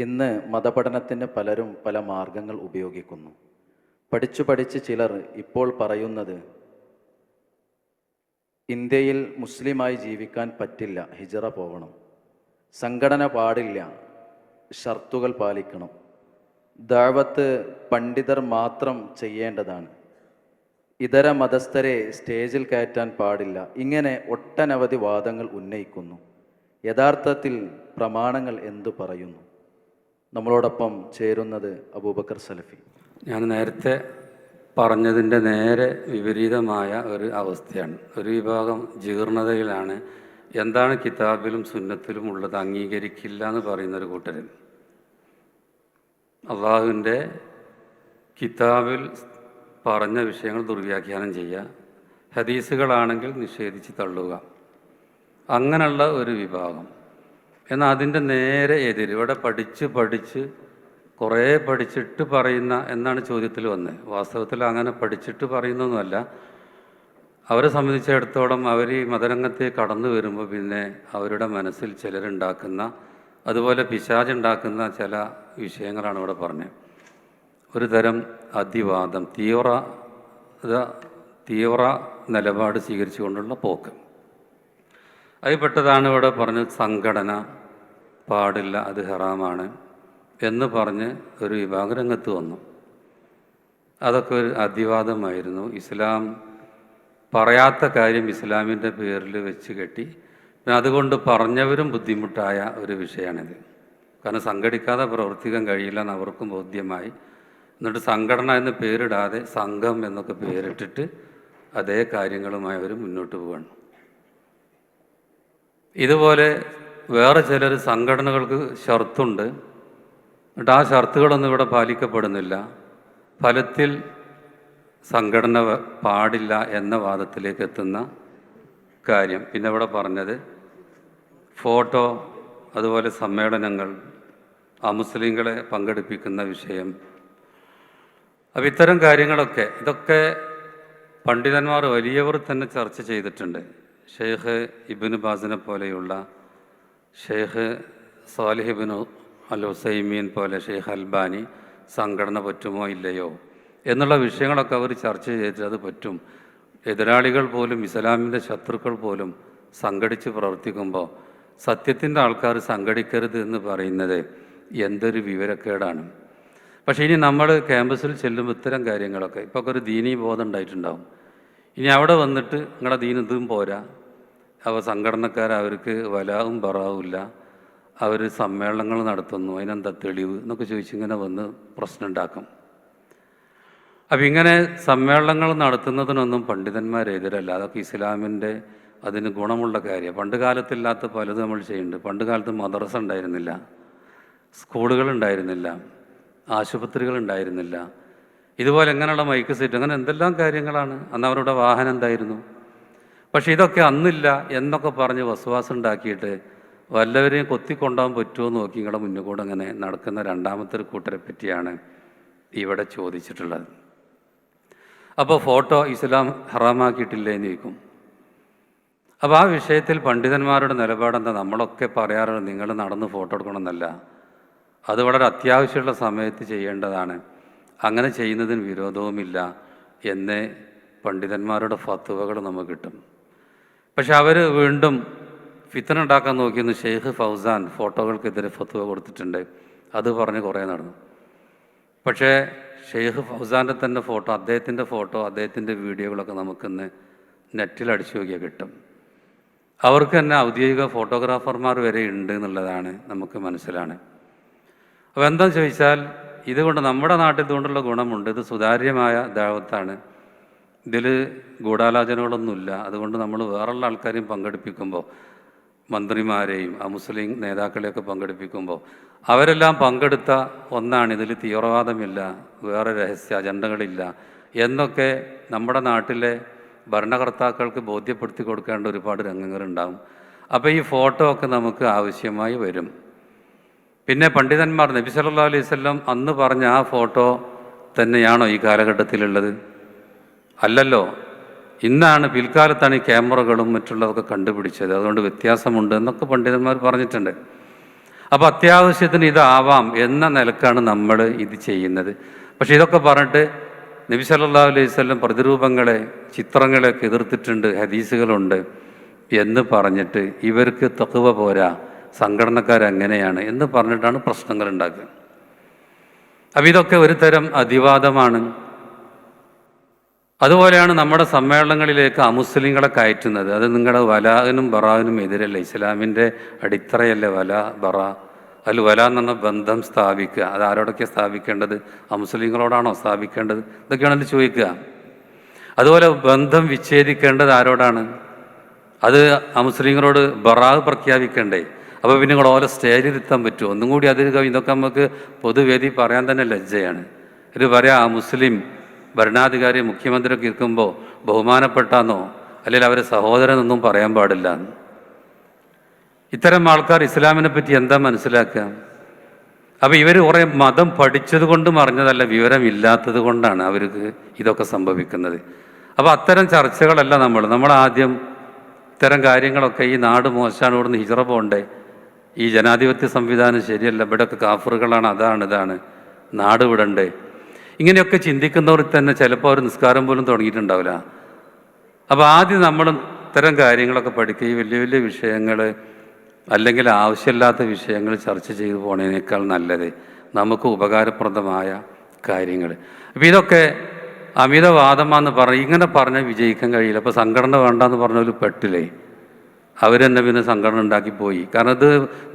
ഇന്ന് മതപഠനത്തിന് പലരും പല മാർഗങ്ങൾ ഉപയോഗിക്കുന്നു. പഠിച്ചു പഠിച്ച് ചിലർ ഇപ്പോൾ പറയുന്നത് ഇന്ത്യയിൽ മുസ്ലിമായി ജീവിക്കാൻ പറ്റില്ല ഹിജറ പോകണം സംഘടന പാടില്ല ഷർത്തുകൾ പാലിക്കണം. ദാവത്ത് പണ്ഡിതർ മാത്രം ചെയ്യേണ്ടതാണ്. ഇതര മതസ്ഥരെ സ്റ്റേജിൽ കയറ്റാൻ പാടില്ല. ഇങ്ങനെ ഒട്ടനവധി വാദങ്ങൾ ഉന്നയിക്കുന്നു. യഥാർത്ഥത്തിൽ പ്രമാണങ്ങൾ എന്തു പറയുന്നു? നമ്മളോടൊപ്പം ചേരുന്നത് അബൂബക്കർ സലഫി. ഞാൻ നേരത്തെ പറഞ്ഞതിന്റെ നേരെ വിപരീതമായ ഒരു അവസ്ഥയാണ്. ഒരു വിഭാഗം ജീർണതയിലാണ്. എന്താണ് കിതാബിലും സുന്നത്തിലും ഉള്ളത്? അംഗീകരിക്കില്ല എന്ന് പറയുന്ന ഒരു കൂട്ടരൻ അള്ളാഹുവിന്റെ കിതാബിൽ പറഞ്ഞ വിഷയങ്ങൾ ദുർവ്യാഖ്യാനം ചെയ്യുക. ഹദീസുകളാണെങ്കിൽ നിഷേധിച്ച് തള്ളുക. അങ്ങനെയുള്ള ഒരു വിഭാഗം. എന്നാൽ അതിന്റെ നേരെ എതിര് ഇവിടെ പഠിച്ച് പഠിച്ച് കുറേ പഠിച്ചിട്ട് പറയുന്ന എന്നാണ് ചോദ്യത്തിൽ വന്നത് വാസ്തവത്തിൽ അങ്ങനെ പഠിച്ചിട്ട് പറയുന്നൊന്നുമല്ല. അവരെ സംബന്ധിച്ചിടത്തോളം അവർ ഈ മതരംഗത്തെ കടന്നു വരുമ്പോൾ പിന്നെ അവരുടെ മനസ്സിൽ ചിലരുണ്ടാക്കുന്ന അതുപോലെ പിശാചുണ്ടാക്കുന്ന ചില വിഷയങ്ങളാണ് ഇവിടെ പറഞ്ഞത് ഒരു തരം അതിവാദം തീവ്ര തീവ്ര നിലപാട് സ്വീകരിച്ചുകൊണ്ടുള്ള പോക്ക്. അതിൽപ്പെട്ടതാണ് ഇവിടെ പറഞ്ഞത് സംഘടന പാടില്ല അത് ഹറാമാണ് എന്ന് പറഞ്ഞ് ഒരു വിഭാഗം രംഗത്ത് വന്നു. അതൊക്കെ ഒരു അതിവാദമായിരുന്നു ഇസ്ലാം പറയാത്ത കാര്യം ഇസ്ലാമിന്റെ പേരിൽ വെച്ച് കെട്ടി. പിന്നെ അതുകൊണ്ട് പറഞ്ഞവരും ബുദ്ധിമുട്ടായ ഒരു വിഷയമാണിത്. കാരണം സംഘടിക്കാതെ പ്രവർത്തിക്കാൻ കഴിയില്ല എന്ന് അവർക്കും ബോധ്യമായി. എന്നിട്ട് സംഘടന എന്ന് പേരിടാതെ സംഘം എന്നൊക്കെ പേരിട്ടിട്ട് അതേ കാര്യങ്ങളുമായി അവർ മുന്നോട്ട് പോകണം ഇതുപോലെ വേറെ ചിലർ സംഘടനകൾക്ക് ഷർത്തുണ്ട്. എന്നിട്ട് ആ ഷർത്തുകളൊന്നും ഇവിടെ പാലിക്കപ്പെടുന്നില്ല. ഫലത്തിൽ സംഘടന പാടില്ല എന്ന വാദത്തിലേക്ക് എത്തുന്ന കാര്യം. പിന്നെ ഇവിടെ പറഞ്ഞത് ഫോട്ടോ അതുപോലെ സമ്മേളനങ്ങൾ അമുസ്ലിങ്ങളെ പങ്കെടുപ്പിക്കുന്ന വിഷയം. അപ്പം ഇത്തരം കാര്യങ്ങളൊക്കെ ഇതൊക്കെ പണ്ഡിതന്മാർ വലിയവർ തന്നെ ചർച്ച ചെയ്തിട്ടുണ്ട്. ഷെയ്ഖ് ഇബിന് ബാസിനെ പോലെയുള്ള ഷെയ്ഖ് സാലിഹിബിനു അൽ ഹുസൈമീൻ പോലെ ഷെയ്ഖ് അൽബാനി സംഘടന പറ്റുമോ ഇല്ലയോ എന്നുള്ള വിഷയങ്ങളൊക്കെ അവർ ചർച്ച ചെയ്തിട്ട് അത് പറ്റും. എതിരാളികൾ പോലും ഇസ്ലാമിന്റെ ശത്രുക്കൾ പോലും സംഘടിച്ച് പ്രവർത്തിക്കുമ്പോൾ സത്യത്തിന്റെ ആൾക്കാർ സംഘടിക്കരുത് എന്ന് പറയുന്നത് എന്തൊരു വിവരക്കേടാണ്. പക്ഷേ ഇനി നമ്മൾ ക്യാമ്പസിൽ ചെല്ലുമ്പോൾ ഇത്തരം കാര്യങ്ങളൊക്കെ ഇപ്പോൾ ഒരു ദീനീ ബോധം ഉണ്ടായിട്ടുണ്ടാവും. ഇനി അവിടെ വന്നിട്ട് നിങ്ങളുടെ ദീൻ ഇതും പോരാ അവ സംഘടനക്കാർ അവർക്ക് വലാവും ബറാവില്ല അവർ സമ്മേളനങ്ങൾ നടത്തുന്നു. അതിനെന്താ തെളിവ്? എന്നൊക്കെ ചോദിച്ചിങ്ങനെ വന്ന് പ്രശ്നം ഉണ്ടാക്കും. അപ്പം ഇങ്ങനെ സമ്മേളനങ്ങൾ നടത്തുന്നതിനൊന്നും പണ്ഡിതന്മാരെതിരല്ല അതൊക്കെ ഇസ്ലാമിന്റെ അതിന് ഗുണമുള്ള കാര്യമാണ്. പണ്ട് കാലത്തില്ലാത്ത പലതും നമ്മൾ ചെയ്യുന്നുണ്ട്. പണ്ട് കാലത്ത് മദ്രസ ഉണ്ടായിരുന്നില്ല. സ്കൂളുകൾ ഉണ്ടായിരുന്നില്ല. ആശുപത്രികൾ ഉണ്ടായിരുന്നില്ല. ഇതുപോലെ എങ്ങനെയുള്ള മൈക്ക് സെറ്റ്? അങ്ങനെ എന്തെല്ലാം കാര്യങ്ങളാണ്? അന്ന് അവരുടെ വാഹനം എന്തായിരുന്നു? പക്ഷെ ഇതൊക്കെ അന്നില്ല എന്നൊക്കെ പറഞ്ഞ് വസുവാസം ഉണ്ടാക്കിയിട്ട് വല്ലവരെയും കൊത്തിക്കൊണ്ടാൻ പറ്റുമോ എന്ന് നോക്കി നിങ്ങളുടെ മുന്നിൽ കൂടെ അങ്ങനെ നടക്കുന്ന രണ്ടാമത്തെ ഒരു കൂട്ടരെ പറ്റിയാണ് ഇവിടെ ചോദിച്ചിട്ടുള്ളത്. അപ്പോൾ ഫോട്ടോ ഇസ്ലാം ഹറാമാക്കിയിട്ടില്ലേ എന്ന് ചോദിക്കും. അപ്പോൾ ആ വിഷയത്തിൽ പണ്ഡിതന്മാരുടെ നിലപാടെന്താ? നമ്മളൊക്കെ പറയാറുള്ളത് നിങ്ങൾ നടന്ന് ഫോട്ടോ എടുക്കണമെന്നല്ല. അത് വളരെ അത്യാവശ്യമുള്ള സമയത്ത് ചെയ്യേണ്ടതാണ്. അങ്ങനെ ചെയ്യുന്നതിന് വിരോധവുമില്ല. എന്നേ പണ്ഡിതന്മാരുടെ ഫത്തുവകൾ നമുക്ക് കിട്ടും. പക്ഷെ അവർ വീണ്ടും ഫിത്തന ഉണ്ടാക്കാൻ നോക്കിയെന്ന് ഷെയ്ഖ് ഫൗസാൻ ഫോട്ടോകൾക്കെതിരെ ഫത്തുവ കൊടുത്തിട്ടുണ്ട്. അത് പറഞ്ഞ് കുറേ നടന്നു. പക്ഷേ ഷെയ്ഖ് ഫൗസാന്റെ തന്നെ ഫോട്ടോ അദ്ദേഹത്തിന്റെ ഫോട്ടോ അദ്ദേഹത്തിന്റെ വീഡിയോകളൊക്കെ നമുക്കിന്ന് നെറ്റിൽ അടിച്ചു നോക്കിയാൽ കിട്ടും. അവർക്ക് തന്നെ ഔദ്യോഗിക ഫോട്ടോഗ്രാഫർമാർ വരെ ഉണ്ട് എന്നുള്ളതാണ് നമുക്ക് മനസ്സിലാണ്. അപ്പോൾ എന്താണെന്ന് ചോദിച്ചാൽ ഇതുകൊണ്ട് നമ്മുടെ നാട്ടിൽ ഇതുകൊണ്ടുള്ള ഗുണമുണ്ട് ഇത് സുതാര്യമായ ദാവത്താണ്. ഇതിൽ ഗൂഢാലോചനകളൊന്നുമില്ല. അതുകൊണ്ട് നമ്മൾ വേറെയുള്ള ആൾക്കാരെയും പങ്കെടുപ്പിക്കുമ്പോൾ മന്ത്രിമാരെയും ആ മുസ്ലിം നേതാക്കളെയൊക്കെ പങ്കെടുപ്പിക്കുമ്പോൾ അവരെല്ലാം പങ്കെടുത്ത ഒന്നാണ് ഇതിൽ തീവ്രവാദമില്ല വേറെ രഹസ്യ അജണ്ടകളില്ല എന്നൊക്കെ നമ്മുടെ നാട്ടിലെ ഭരണകർത്താക്കൾക്ക് ബോധ്യപ്പെടുത്തി കൊടുക്കേണ്ട ഒരുപാട് രംഗങ്ങളുണ്ടാവും. അപ്പോൾ ഈ ഫോട്ടോ ഒക്കെ നമുക്ക് ആവശ്യമായി വരും. പിന്നെ പണ്ഡിതന്മാർ നബി സല്ലാ അലൈവല്ലം അന്ന് പറഞ്ഞ ആ ഫോട്ടോ തന്നെയാണോ ഈ കാലഘട്ടത്തിലുള്ളത്? അല്ലല്ലോ. ഇന്നാണ് പിൽക്കാലത്താണ് ഈ ക്യാമറകളും മറ്റുള്ളതൊക്കെ കണ്ടുപിടിച്ചത്. അതുകൊണ്ട് വ്യത്യാസമുണ്ട് എന്നൊക്കെ പണ്ഡിതന്മാർ പറഞ്ഞിട്ടുണ്ട്. അപ്പോൾ അത്യാവശ്യത്തിന് ഇതാവാം എന്ന നിലക്കാണ് നമ്മൾ ഇത് ചെയ്യുന്നത്. പക്ഷേ ഇതൊക്കെ പറഞ്ഞിട്ട് നബി സല്ലാ അലൈഹി പ്രതിരൂപങ്ങളെ ചിത്രങ്ങളെയൊക്കെ എതിർത്തിട്ടുണ്ട് ഹദീസുകളുണ്ട് എന്ന് പറഞ്ഞിട്ട് ഇവർക്ക് തക്കുവ പോരാ സംഘടനക്കാരെങ്ങനെയാണ് എന്ന് പറഞ്ഞിട്ടാണ് പ്രശ്നങ്ങൾ ഉണ്ടാക്കുക. അപ്പം ഇതൊക്കെ ഒരു തരം അതിവാദമാണ് അതുപോലെയാണ് നമ്മുടെ സമ്മേളനങ്ങളിലേക്ക് അമുസ്ലിങ്ങളെ കയറ്റുന്നത്. അത് നിങ്ങളുടെ വലാഹനും ബറാവിനും എതിരല്ല? ഇസ്ലാമിന്റെ അടിത്തറയല്ലേ വല ബറ? അതിൽ വല എന്ന് ബന്ധം സ്ഥാപിക്കുക. അത് ആരോടൊക്കെ സ്ഥാപിക്കേണ്ടത്? അമുസ്ലിങ്ങളോടാണോ സ്ഥാപിക്കേണ്ടത്? ഇതൊക്കെയാണ് അതിൽ ചോദിക്കുക. അതുപോലെ ബന്ധം വിച്ഛേദിക്കേണ്ടത് ആരോടാണ്? അത് അമുസ്ലിങ്ങളോട് ബറാവ് പ്രഖ്യാപിക്കണ്ടേ? അപ്പോൾ പിന്നെ നിങ്ങൾ ഓരോ സ്റ്റേജിൽ എത്താൻ പറ്റുമോ? ഒന്നും കൂടി അതിൽ ഇതൊക്കെ നമുക്ക് പൊതുവേദി പറയാൻ തന്നെ ലജ്ജയാണ്. ഇത് പറയാം മുസ്ലിം ഭരണാധികാരി മുഖ്യമന്ത്രി ഇരിക്കുമ്പോൾ ബഹുമാനപ്പെട്ടാന്നോ? അല്ലെങ്കിൽ അവരെ സഹോദരനൊന്നും പറയാൻ പാടില്ല. ഇത്തരം ആൾക്കാർ ഇസ്ലാമിനെ പറ്റി എന്താ മനസ്സിലാക്കുക? അപ്പോൾ ഇവർ കുറേ മതം പഠിച്ചത് കൊണ്ടും അറിഞ്ഞതല്ല വിവരമില്ലാത്തത് കൊണ്ടാണ് അവർക്ക് ഇതൊക്കെ സംഭവിക്കുന്നത്. അപ്പോൾ അത്തരം ചർച്ചകളല്ല നമ്മൾ. നമ്മൾ ആദ്യം ഇത്തരം കാര്യങ്ങളൊക്കെ ഈ നാട് മോശമാണ് ഇവിടുന്ന് ഹിജറ പോകണ്ടേ ഈ ജനാധിപത്യ സംവിധാനം ശരിയല്ല ഇവിടെയൊക്കെ കാഫറുകളാണ് അതാണ് ഇതാണ്. നാട് വിടണ്ടേ? ഇങ്ങനെയൊക്കെ ചിന്തിക്കുന്നവർ തന്നെ ചിലപ്പോൾ അവർ നിസ്കാരം പോലും തുടങ്ങിയിട്ടുണ്ടാവില്ല. അപ്പോൾ ആദ്യം നമ്മൾ ഇത്തരം കാര്യങ്ങളൊക്കെ പഠിക്കുക ഈ വലിയ വലിയ വിഷയങ്ങൾ അല്ലെങ്കിൽ ആവശ്യമില്ലാത്ത വിഷയങ്ങൾ ചർച്ച ചെയ്തു പോണതിനേക്കാൾ നല്ലത് നമുക്ക് ഉപകാരപ്രദമായ കാര്യങ്ങൾ അപ്പോൾ ഇതൊക്കെ അമിതവാദമാന്ന് പറഞ്ഞ് ഇങ്ങനെ പറഞ്ഞാൽ വിജയിക്കാൻ കഴിയില്ല. അപ്പോൾ സംഘടന വേണ്ടെന്ന് ഒരു പെട്ടില്ലേ അവരെന്നെ പിന്നെ സംഘടന ഉണ്ടാക്കി പോയി. കാരണം അത്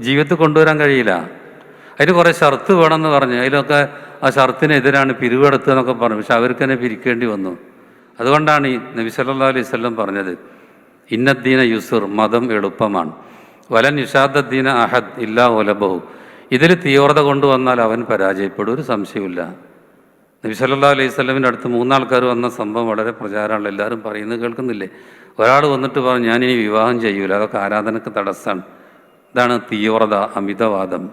ജീവിതത്തിൽ കൊണ്ടുവരാൻ കഴിയില്ല. അതിന് കുറേ ഷർത്ത് വേണമെന്ന് പറഞ്ഞു അതിലൊക്കെ ആ ഷർത്തിനെതിരാണ് പിരിവെടുത്തത് എന്നൊക്കെ പറഞ്ഞു. പക്ഷെ അവർക്ക് തന്നെ പിരിക്കേണ്ടി വന്നു. അതുകൊണ്ടാണ് ഈ നബി സല്ലാ അലൈഹി സ്വല്ലം പറഞ്ഞത് ഇന്നദ്ദീന യുസുർ മതം എളുപ്പമാണ്. വലൻ ഇഷാദ്ദീന അഹദ് ഇല്ലാ ഒലബഹു ഇതിൽ തീവ്രത കൊണ്ടുവന്നാൽ അവൻ പരാജയപ്പെടും. ഒരു സംശയമില്ല നബി സല്ലാ അലൈഹി സ്വലമിന്റെ അടുത്ത് മൂന്നാൾക്കാർ വന്ന സംഭവം വളരെ പ്രചാരമുള്ള എല്ലാവരും പറയുന്നത് കേൾക്കുന്നില്ലേ? ഒരാൾ വന്നിട്ട് പറഞ്ഞു ഞാനിനി വിവാഹം ചെയ്യൂല. അതൊക്കെ ആരാധനക്ക് തടസ്സമാണ്. ഇതാണ് തീവ്രത അമിതവാദം.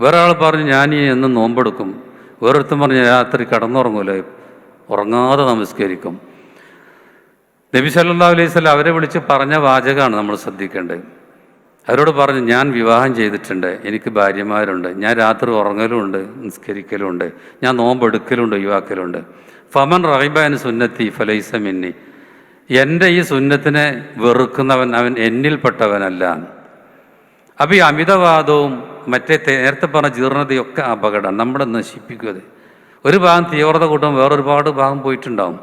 വേറൊരാൾ പറഞ്ഞു ഞാൻ എന്ന് നോമ്പെടുക്കും. വേറൊരുത്തൻ പറഞ്ഞു രാത്രി കടന്നുറങ്ങൂല? ഉറങ്ങാതെ നമസ്കരിക്കും. നബി സല്ലല്ലാഹു അലൈഹി സ്വലം അവരെ വിളിച്ച് പറഞ്ഞ വാചകമാണ് നമ്മൾ ശ്രദ്ധിക്കേണ്ടത്. അവരോട് പറഞ്ഞു ഞാൻ വിവാഹം ചെയ്തിട്ടുണ്ട്. എനിക്ക് ഭാര്യമാരുണ്ട്. ഞാൻ രാത്രി ഉറങ്ങലുമുണ്ട് നിസ്കരിക്കലുമുണ്ട്. ഞാൻ നോമ്പെടുക്കലുണ്ട് ഒഴിവാക്കലുണ്ട് ഫമൻ റഹിബാൻ സുന്നത്തി ഫലൈസ മിന്നി. എന്റെ ഈ സുന്നത്തിനെ വെറുക്കുന്നവൻ അവൻ എന്നിൽപ്പെട്ടവനല്ല. അപ്പോൾ ഈ അമിതവാദവും മറ്റേ നേരത്തെ പറഞ്ഞ ജീർണതയൊക്കെ അപകടം നമ്മളെ നശിപ്പിക്കുക ഒരു ഭാഗം തീവ്രത കൂട്ടും വേറൊരുപാട് ഭാഗം പോയിട്ടുണ്ടാവും.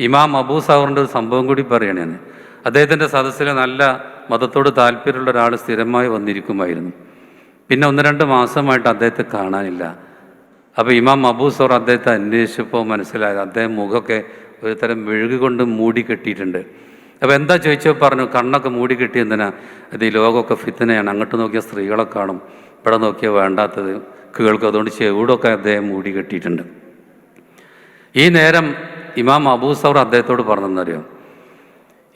ഇമാം അബൂ സാഹറിന്റെ ഒരു സംഭവം കൂടി പറയണേ അദ്ദേഹത്തിന്റെ സദസ്സിൽ നല്ല മതത്തോട് താല്പര്യമുള്ള ഒരാൾ സ്ഥിരമായി വന്നിരിക്കുമായിരുന്നു. പിന്നെ ഒന്ന് രണ്ട് മാസമായിട്ട് അദ്ദേഹത്തെ കാണാനില്ല. അപ്പോൾ ഇമാം അബൂ സൗർ അദ്ദേഹത്തെ അന്വേഷിച്ചപ്പോൾ മനസ്സിലായത് അദ്ദേഹം മുഖമൊക്കെ ഒരു തരം മെഴുകുകൊണ്ട് മൂടി കെട്ടിയിട്ടുണ്ട്. അപ്പോൾ എന്താ ചോദിച്ചോ? പറഞ്ഞു കണ്ണൊക്കെ മൂടി കിട്ടി എന്തിനാ? അത് ഈ ലോകമൊക്കെ ഫിത്തനെയാണ്. അങ്ങോട്ട് നോക്കിയ സ്ത്രീകളെ കാണും. ഇവിടെ നോക്കിയാൽ വേണ്ടാത്തത് കേൾക്കും അതുകൊണ്ട് ചെവിടൊക്കെ അദ്ദേഹം മൂടി കെട്ടിയിട്ടുണ്ട്. ഈ നേരം ഇമാം അബൂ സൗർ അദ്ദേഹത്തോട് പറഞ്ഞെന്നറിയോ?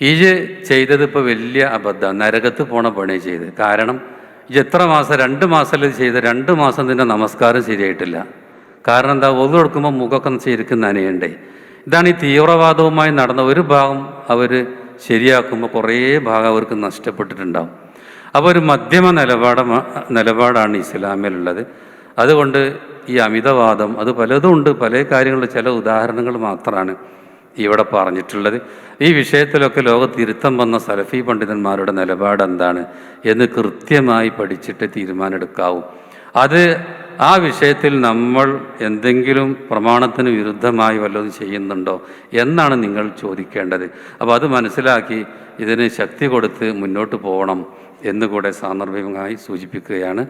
ഈ ചെയ്തത് ഇപ്പോൾ വലിയ അബദ്ധം. നരകത്ത് പോണ പണി ചെയ്ത്. കാരണം ഇത് എത്ര മാസം? രണ്ട് മാസത്തിൽ ചെയ്ത് രണ്ട് മാസം നിന്റെ നമസ്കാരം ശരിയായിട്ടില്ല. കാരണം എന്താ? ഒന്ന് കൊടുക്കുമ്പോൾ മുഖമൊക്കെ ശരിക്കും നനയണ്ടേ. ഇതാണ് ഈ തീവ്രവാദവുമായി നടന്ന ഒരു ഭാഗം അവർ ശരിയാക്കുമ്പോൾ കുറേ ഭാഗം അവർക്ക് നഷ്ടപ്പെട്ടിട്ടുണ്ടാവും. അപ്പോൾ ഒരു മധ്യമ നിലപാട് നിലപാടാണ് ഇസ്ലാമിലുള്ളത്. അതുകൊണ്ട് ഈ അമിതവാദം അത് പലതും ഉണ്ട്. പല കാര്യങ്ങളുടെ ചില ഉദാഹരണങ്ങൾ മാത്രമാണ് ഇവിടെ പറഞ്ഞിട്ടുള്ളത്. ഈ വിഷയത്തിലൊക്കെ ലോകത്തിരുത്തം വന്ന സലഫി പണ്ഡിതന്മാരുടെ നിലപാട് എന്താണ് എന്ന് കൃത്യമായി പഠിച്ചിട്ട് തീരുമാനമെടുക്കാവും. അത് ആ വിഷയത്തിൽ നമ്മൾ എന്തെങ്കിലും പ്രമാണത്തിന് വിരുദ്ധമായി വല്ലതും ചെയ്യുന്നുണ്ടോ എന്നാണ് നിങ്ങൾ ചോദിക്കേണ്ടത്. അപ്പോൾ അത് മനസ്സിലാക്കി ഇതിന് ശക്തി കൊടുത്ത് മുന്നോട്ട് പോകണം എന്നുകൂടെ സാന്ദർഭികമായി സൂചിപ്പിക്കുകയാണ്